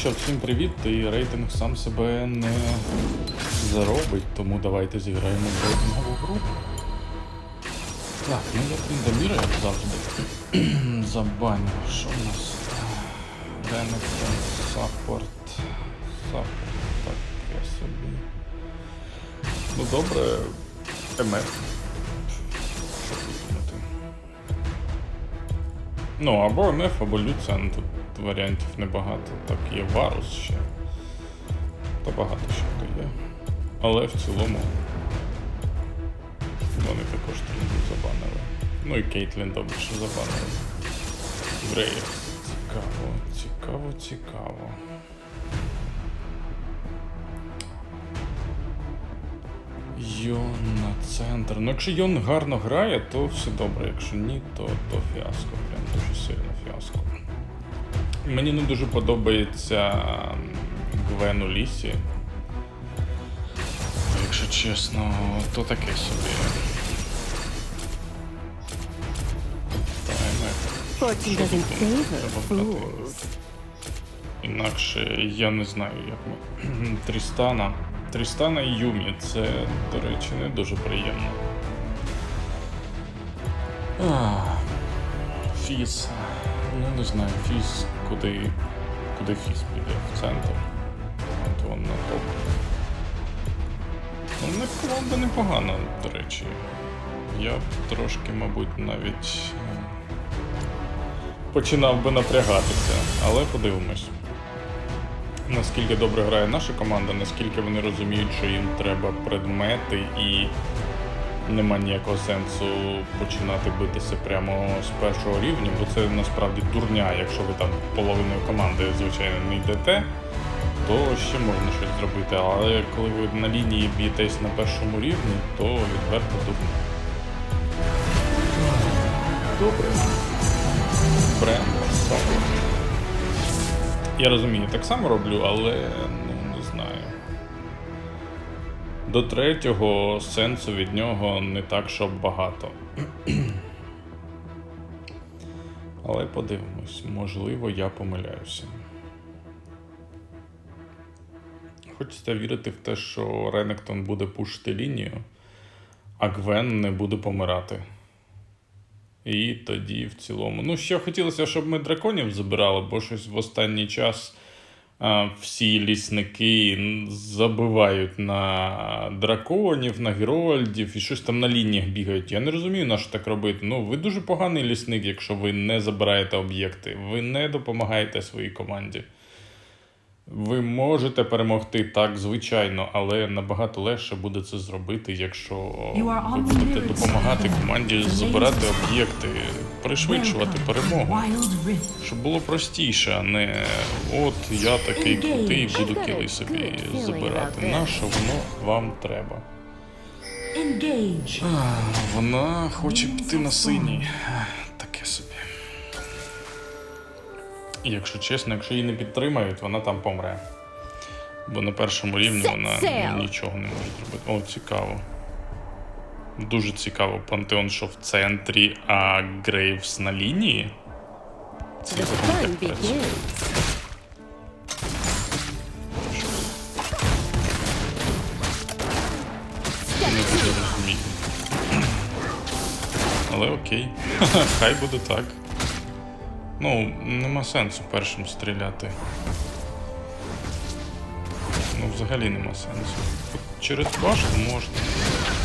що, всім привіт, і рейтинг сам себе не заробить, тому давайте зіграємо в рейтингову гру. Так, ну як він доміра, як завжди. Забаню, що в нас? Денектон, саппорт. Саппорт, таке собі. Ну добре, МФ. Що тут думати? Ну, або МФ, або Люцен, тут варіантів небагато. Так, є Варус ще. Та багато що то є. Але в цілому вони також трохи забанили. Ну і Кейтлін добре, що забанили. Греєв. Цікаво, цікаво, цікаво. Йон на центр. Ну, якщо Йон гарно грає, то все добре. Якщо ні, то, то фіаско. Прям дуже сильно фіаско. Мені не дуже подобається м, Гвен у лісі. Якщо чесно, то таке собі. Інакше я не знаю, як ми. Трістана. Трістана і Юмі. Це, до речі, не дуже приємно. Фіс. Ну не знаю, Фіс куди. Куди Фіс піде? В центр. Вон на топ. Ну, них команда непогана, до речі. Я б трошки, мабуть, навіть. е, починав би напрягатися, але подивимось. Наскільки добре грає наша команда, наскільки вони розуміють, що їм треба предмети і нема ніякого сенсу починати битися прямо з першого рівня, бо це насправді дурня, якщо ви там половиною команди, звичайно, не йдете, то ще можна щось зробити. Але коли ви на лінії б'єтесь на першому рівні, то відверто дурно. Добре. Бренд. Я розумію, так само роблю, але До третього сенсу від нього не так, щоб багато. Але подивимось, можливо, я помиляюся. Хочеться вірити в те, що Ренектон буде пушити лінію, а Гвен не буде помирати. І тоді в цілому. Ну, ще хотілося, щоб ми драконів забирали, бо щось в останній час всі лісники забивають на драконів, на герольдів і щось там на лініях бігають. Я не розумію, на що так робити. Ну, ви дуже поганий лісник, якщо ви не забираєте об'єкти, ви не допомагаєте своїй команді. Ви можете перемогти так, звичайно, але набагато легше буде це зробити, якщо ви будете допомагати команді The забирати об'єкти, пришвидшувати перемогу. Щоб було простіше, а не от я такий крутий, буду кіли собі забирати. Наше воно вам треба. Вона хоче піти на синій. Таке собі. І якщо чесно, якщо її не підтримають, вона там помре. Бо на першому рівні вона нічого не може зробити. О, цікаво. Дуже цікаво. Пантеон, що в центрі, а Грейвс на лінії. Це працює. Але окей. Хай буде так. Ну, нема сенсу першим стріляти. Ну, взагалі нема сенсу. Через башту можна.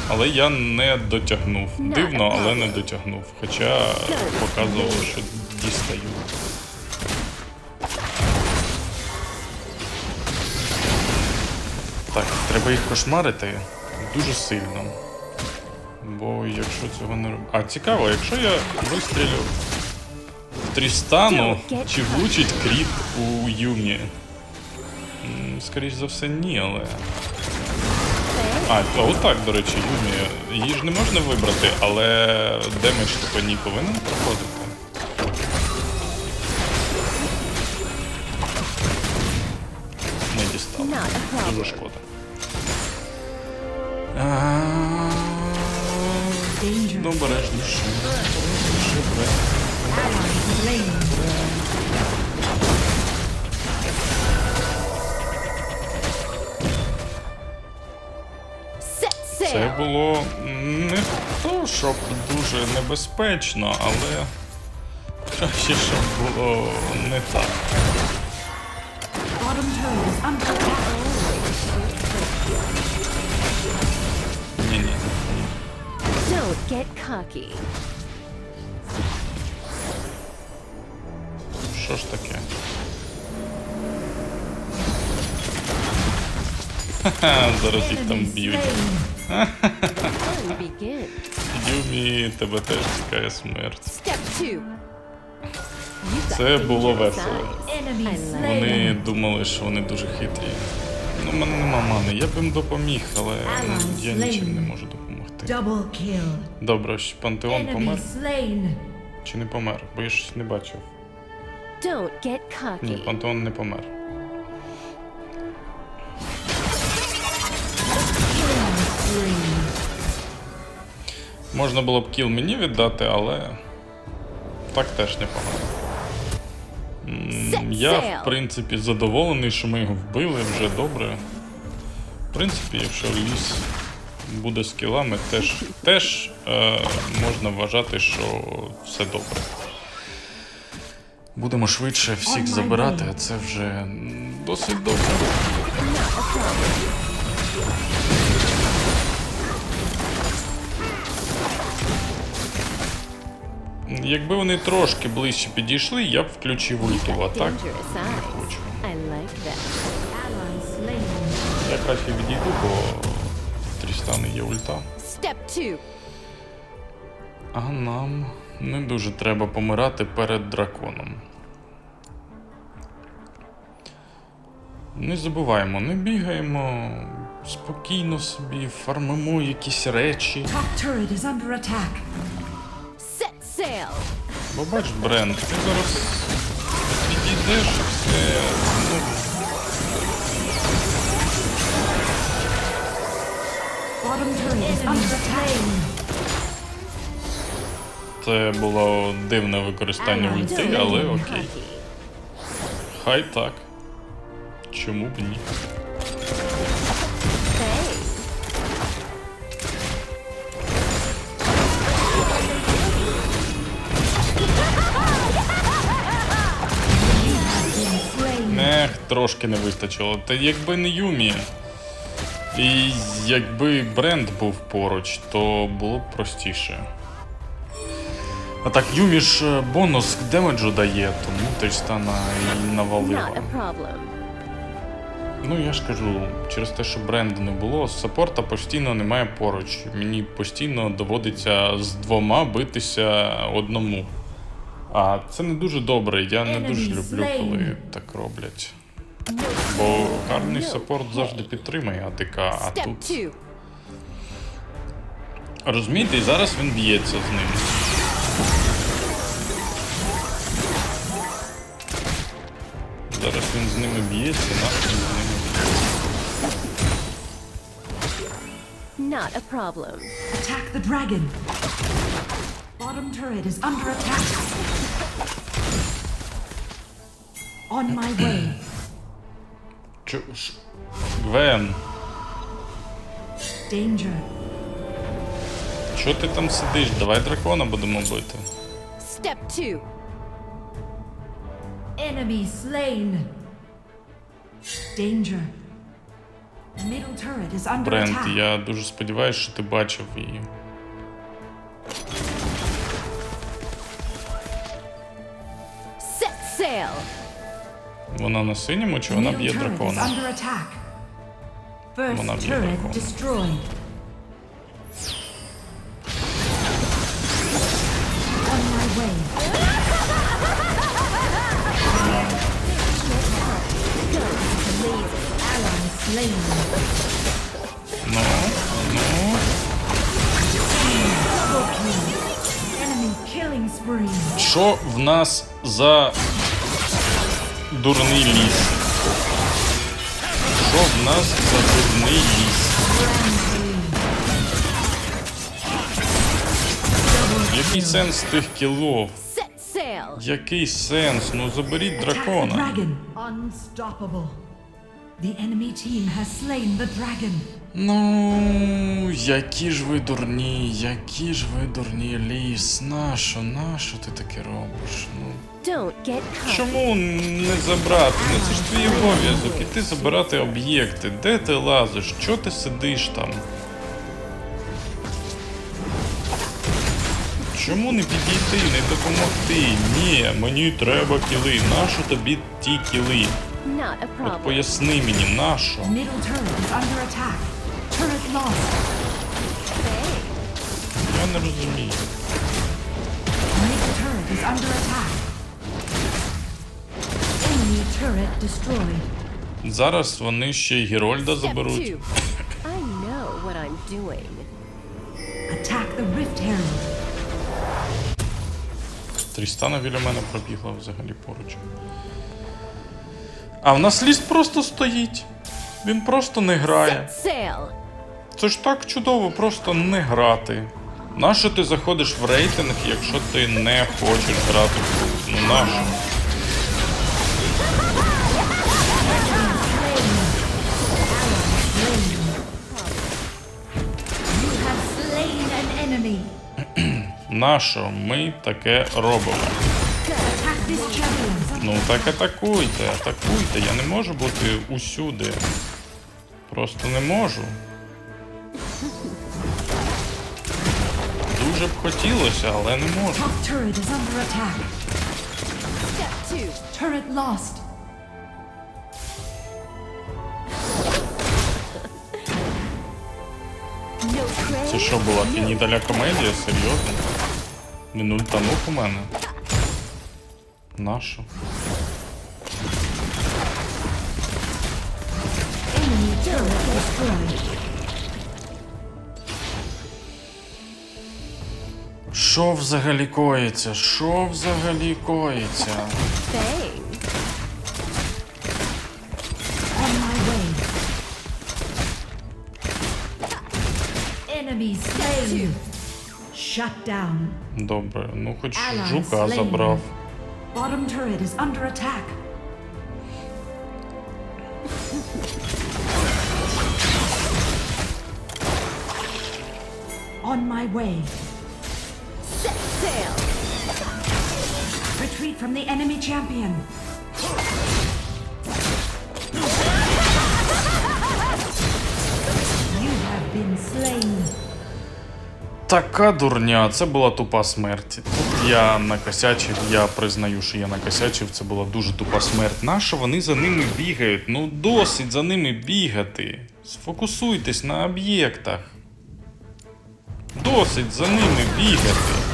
Але я не дотягнув. Дивно, але не дотягнув. Хоча показувало, що дістаю. Так, треба їх кошмарити дуже сильно. Бо якщо цього не робити. А цікаво, якщо я вистрілю Трістану, чи влучить кріт у Юмі? М, Скоріш за все, ні, але. А, а отак, до речі, Юмі. Її ж не можна вибрати, але демедж по ній повинен проходити. Не дістав. Problem. Дуже шкода. А, Danger. Ну, це було не то, щоб дуже небезпечно, але краще, щоб було не так. Ні-ні. Що ж таке? Ха-ха, зараз їх там б'ють. Юмі, тебе теж чекає смерть. Це було весело. Вони думали, що вони дуже хитрі. Ну, в мене нема мани. Я б їм допоміг, але я нічим не можу допомогти. Добре, що пантеон помер чи не помер? Бо я щось не бачив. Don't get Ні, cocky. пантеон не помер. Можна було б кіл мені віддати, але так теж непогано. Я, в принципі, задоволений, що ми його вбили вже добре. В принципі, якщо ліс буде з кілами, теж, теж е, можна вважати, що все добре. Будемо швидше всіх забирати, а це вже досить добре. Якби вони трошки ближче підійшли, я б включив ульту, а так не хочу. Я краще відійду, бо в Трістани є ульта. А нам не дуже треба помирати перед драконом. Не забуваємо, не бігаємо, спокійно собі, фармимо якісь речі. Бо бач, Брент, ти зараз підійдеш і все. Ну, Bottom turret is under attack. Це було дивне використання ульти, але окей. Хай так. Чому б ні? Ех, трошки не вистачило. Та якби не Юмі. І якби бренд був поруч, то було б простіше. А так, Юмі ж е, бонус к демеджу дає, тому Трістана і навалила. Ну я ж кажу, через те, що бренду не було, саппорта постійно немає поруч. Мені постійно доводиться з двома битися одному. А це не дуже добре. Я не дуже люблю, коли так роблять. Бо гарний саппорт завжди підтримує АТК, а тут. Розумієте, і зараз він б'ється з ним. Зараз він з ними б'ється, нас він з ними б'ється. Not a problem. Attack the dragon. Bottom turret is under attack. On my way. Чо ж? Гвен, Danger. Що ти там сидиш? Давай дракона будемо бити. Step two. Enemy slain. Danger. Middle turret is under Брент, attack. я дуже сподіваюся, що ти бачив її. Set sail. Вона на синьому чи вона Middle б'є turret is дракона? under attack. First Вона б'є turret дракона. destroyed. Що в нас за дурний ліс? Що в нас за дурний ліс? Який сенс тих кілов? Який сенс? Ну заберіть дракона. The enemy team has slain the dragon. Ну, які ж ви дурні, які ж ви дурні ліс. Нащо, нащо ти таке робиш? Ну, Don't get caught. чому не забрати? Ну це ж твій обов'язок. Іти забирати об'єкти. Де ти лазиш? Чого ти сидиш там? Чому не підійти, не допомогти? Ні, мені треба кіли. Нащо тобі ті кіли? От поясни мені, нащо? Я не розумію. Turret is under attack. Enemy turret destroyed. Зараз вони ще й Герольда заберуть. two. I know what I'm doing. Attack the Rift Herald. Трістана біля мене пробігла взагалі поруч. А в нас ліс просто стоїть. Він просто не грає. Set sail. Це ж так чудово, просто не грати. Нащо ти заходиш в рейтинг, якщо ти не хочеш грати в гру? Ну нащо? Нащо ми таке робимо? Ну так атакуйте, атакуйте. Я не можу бути усюди. Просто не можу. Дуже б хотілося, але не можу. Це що була фініталя комедія? Серйозно? Він ультанув у мене? Нащо? Enemy turret destroyed. Що взагалі коїться? Що взагалі коїться? Добре, ну хоч жука забрав. Bottom turret is under attack. On my way. Retreat from the enemy champion. You have been slain. Така дурня, це була тупа смерть. Тут я накосячив, я признаю, що я накосячив, це була дуже тупа смерть. Нащо вони за ними бігають? Ну досить за ними бігати. Сфокусуйтесь на об'єктах. Досить за ними бігати.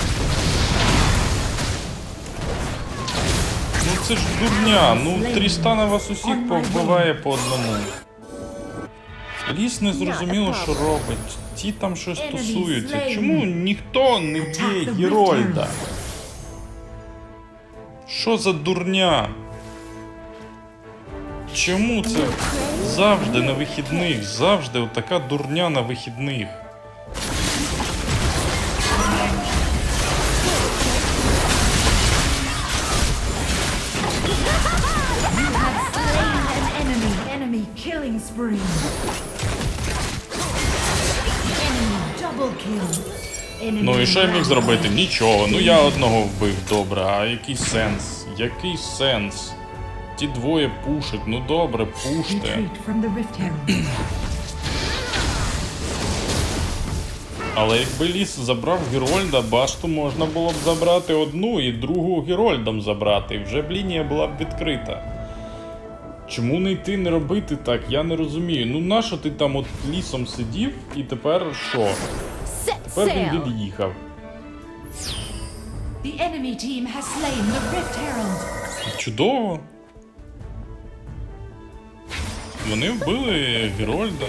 Це ж дурня. Ну Трістана вас усіх повбиває по одному. Ліс не зрозуміло, що робить. Ті там щось тусуються. Чому ніхто не б'є Герольда? Що за дурня? Чому це завжди на вихідних? Завжди отака дурня на вихідних. Spree. Ну і що я міг зробити? Нічого. Ну я одного вбив, добре. А який сенс? Який сенс? Ті двоє пушать, ну добре, пуште. Але якби ліс забрав Герольда, башту можна було б забрати одну і другу Герольдом забрати, і вже б лінія була б відкрита. Чому не йти не робити так, я не розумію. Ну нащо ти там от лісом сидів і тепер що? Тепер він від'їхав. Чудово. Вони вбили Герольда.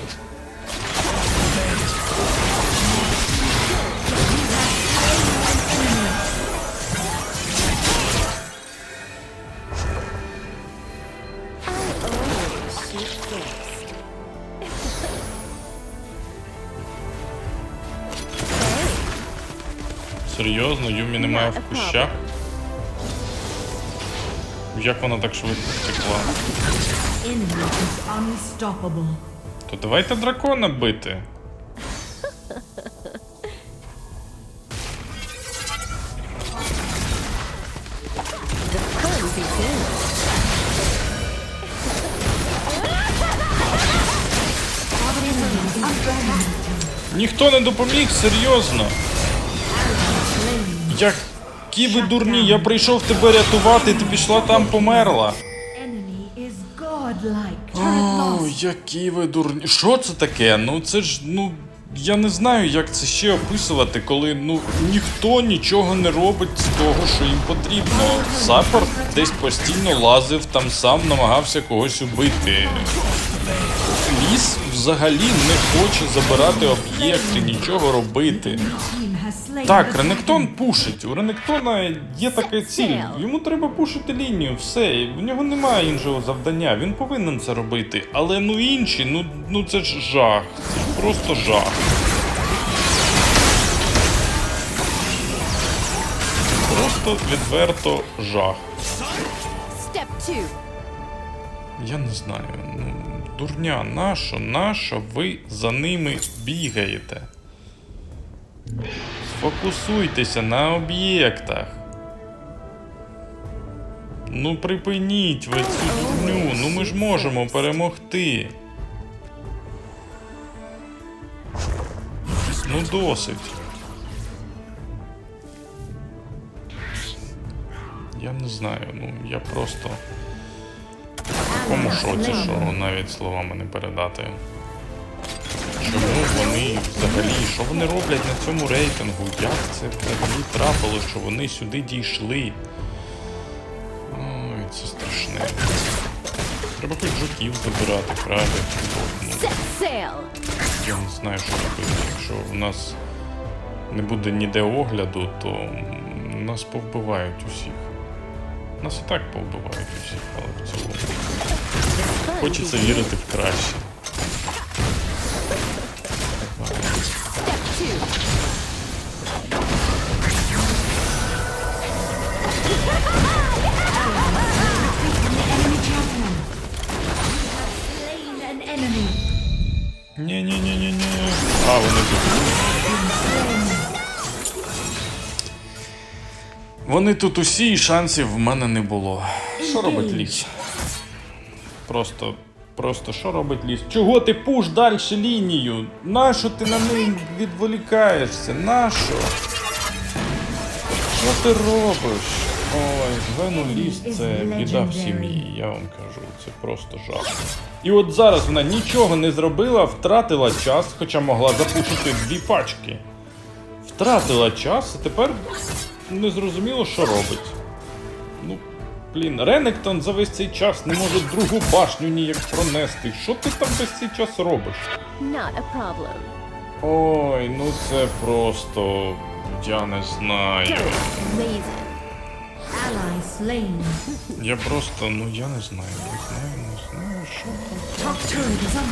Серйозно, Юмі немає в кущах. як вона так швидко втекла. То давайте дракона бити. Ніхто не допоміг, серйозно. Slain. Які ви дурні, я прийшов тебе рятувати, ти пішла там померла. О, які ви дурні. Що це таке? Ну це ж, ну. Я не знаю, як це ще описувати, коли ну ніхто нічого не робить з того, що їм потрібно. Саппорт десь постійно лазив, там сам намагався когось убити. Ліс взагалі не хоче забирати об'єкти, нічого робити. Так, Ренектон пушить. У Ренектона є така ціль. Йому треба пушити лінію, все. В нього немає іншого завдання. Він повинен це робити. Але ну інші, ну, ну це ж жах. Це ж просто жах. Просто відверто жах. Я не знаю. Ну, дурня, нащо, нащо ви за ними бігаєте? Сфокусуйтеся на об'єктах. Ну припиніть ви цю дурню, ну ми ж можемо перемогти. Ну досить. Я не знаю, ну я просто в такому шоці, що навіть словами не передати. Чому вони взагалі, що вони роблять на цьому рейтингу? Як це взагалі трапилось, що вони сюди дійшли? Ой, це страшне. Треба хоч жуків забирати? Ну, я не знаю, що робити. Якщо в нас не буде ніде огляду, то нас повбивають усіх. Нас і так повбивають усіх, але в цілому. Хочеться вірити в краще. Ні-ні-ні-ні-ні. А, вони тут. Вони тут усі і шансів в мене не було. Що робить ліс? Просто. Просто що робить ліс? Чого ти пуш далі лінію? Нащо ти на неї відволікаєшся? Нащо? Що ти робиш? Ой, Гвену ліс це біда в сім'ї, я вам кажу, це просто жах. І от зараз вона нічого не зробила, втратила час, хоча могла запушити дві пачки. Втратила час, а тепер не зрозуміло, що робить. Ну, блін, Ренектон за весь цей час не може другу башню ніяк пронести. Що ти там весь цей час робиш? Not a problem. Ой, ну це просто. Я не знаю. Я просто, ну я не знаю, не знаю, не знаю, що там.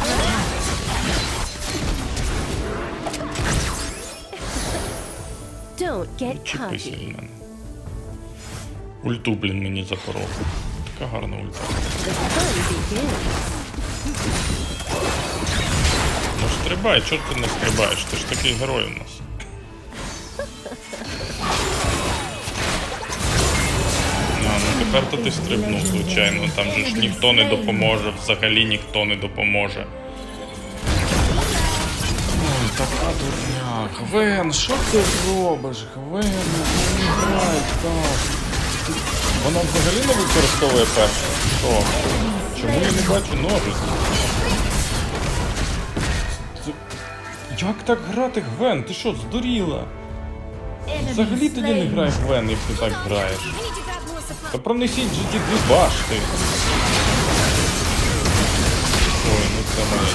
Don't get Чіпися від мене. Ульту, блін, мені запоров. Така гарна ульта. Ну стрибай, чого ти не стрибаєш? Ти ж такий герой у нас. Тепер то ти стрибнув, звичайно. Там же ж ніхто не допоможе, взагалі ніхто не допоможе. Ой, така дурня. Гвен, що ти робиш? Гвен, не грай так. Вона взагалі не використовує перше. Що? Чому я не бачу ножиць? Як так грати Гвен? Ти що, здуріла? Взагалі тоді не грай Гвен, як ти так граєш. Та пронесіть же ті дві башти. Ой, ну це моє.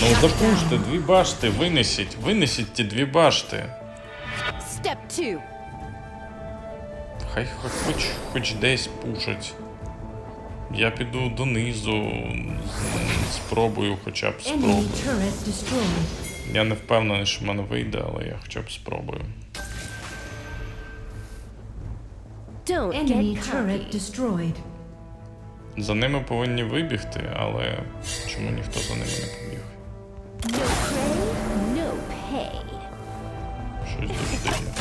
Ну запуште, дві башти, винесіть, винесіть ті дві башти. Хай хоч, хоч, десь пушать. Я піду донизу, спробую хоча б спробую. Я не впевнений, що в мене вийде, але я хоча б спробую. За ними повинні вибігти, але чому ніхто за ними не побіг? Щось дуже дивне.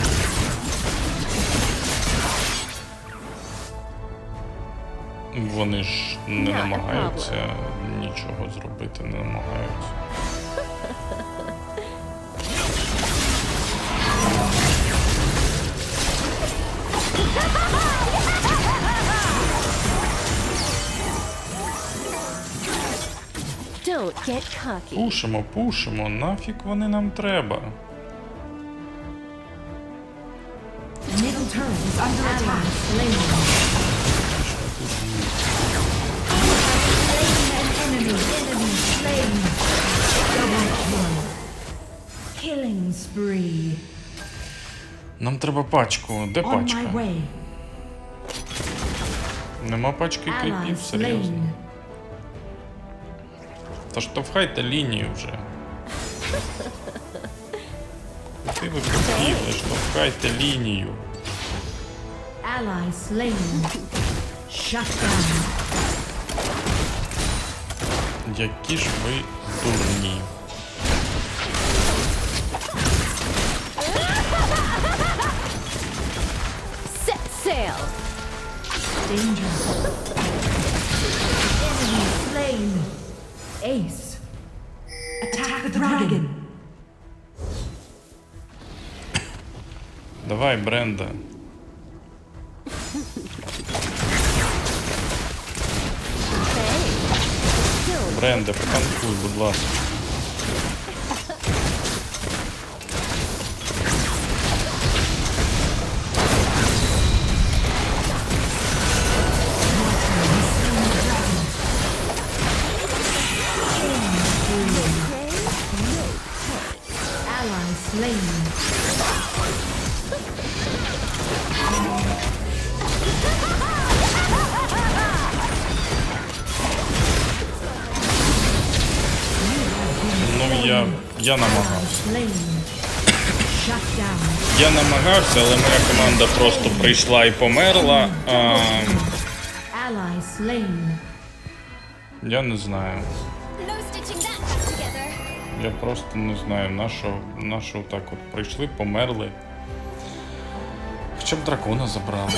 Вони ж не намагаються нічого зробити, не намагаються. Пушимо, пушимо, нафіг вони нам треба. Нам треба пачку. Де пачка? Нема пачки Ally кріпів, серйозно. Та штовхайте лінію вже. Куди ви побігли? Штовхайте лінію. Ally slain. Shut down. Які ж ви дурні. Set sail. Danger. Enemy slain. Ace. Attack the dragon. Давай, Бренда. Бренда, потанкуй, будь ласка. Я. намагався. Я намагався, але моя команда просто прийшла і померла. А, я не знаю. Я просто не знаю, на що, на що так от прийшли, померли. Хоча б дракона забрали.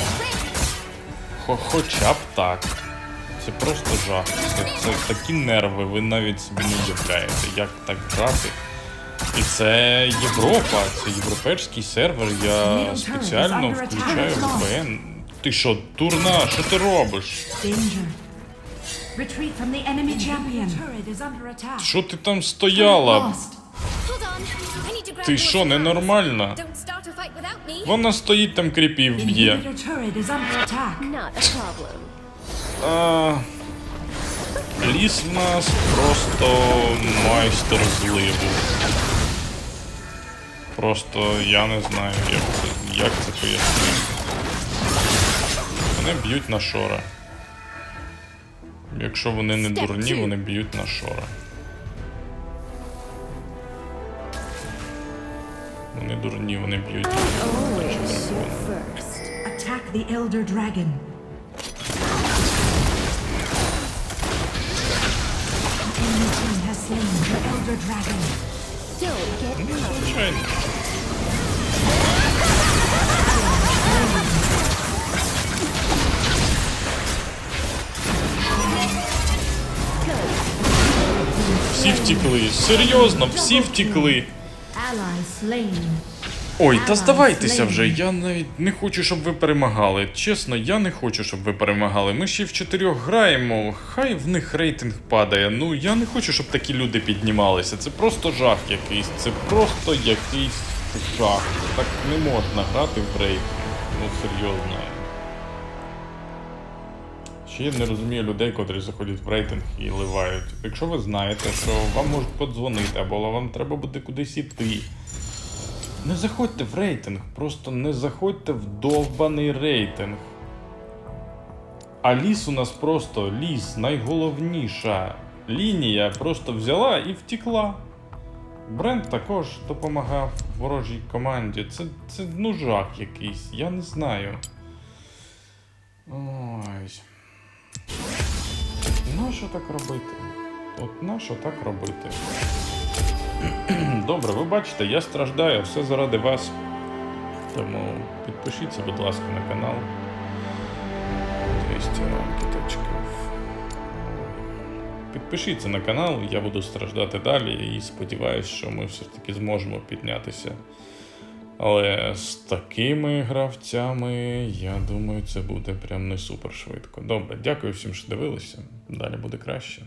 Хо- хоча б так. Це просто жах. Це, це такі нерви, ви навіть собі не уявляєте, як так грати. І це Європа, це європейський сервер. Я спеціально включаю VPN. Ти що, турна, що ти робиш? Що ти там стояла? Ти що, ненормальна? Вона стоїть там кріпів б'є. А, ліс в нас просто майстер зливу. Просто я не знаю, як це, як це пояснити. Вони б'ють на шора. Якщо вони не дурні, вони б'ють на шора. Вони дурні, вони б'ють. Dragon. Enemy team has slain the elder dragon. Don't get cocky. Звичайно. Всі втікли. Серйозно, всі втікли. Ой, та здавайтеся вже. Я навіть не хочу, щоб ви перемагали. Чесно, я не хочу, щоб ви перемагали. Ми ще в чотирьох граємо. Хай в них рейтинг падає. Ну я не хочу, щоб такі люди піднімалися. Це просто жах якийсь. Це просто якийсь жах. Так не можна грати в рейтинг. Ну серйозно. Ще я не розумію людей, котрі заходять в рейтинг і ливають. Якщо ви знаєте, що вам можуть подзвонити, або вам треба буде кудись іти. Не заходьте в рейтинг, просто не заходьте в довбаний рейтинг. А ліс у нас просто ліс, найголовніша лінія просто взяла і втекла. Бренд також допомагав ворожій команді. Це, це ну жах якийсь, я не знаю. Ой. Нащо так робити? От нащо так робити? Добре, ви бачите, я страждаю, все заради вас. Тому підпишіться, будь ласка, на канал. 200 киточків. Підпишіться на канал, я буду страждати далі і сподіваюся, що ми все ж таки зможемо піднятися. Але з такими гравцями, я думаю, це буде прям не супер швидко. Добре, дякую всім, що дивилися. Далі буде краще.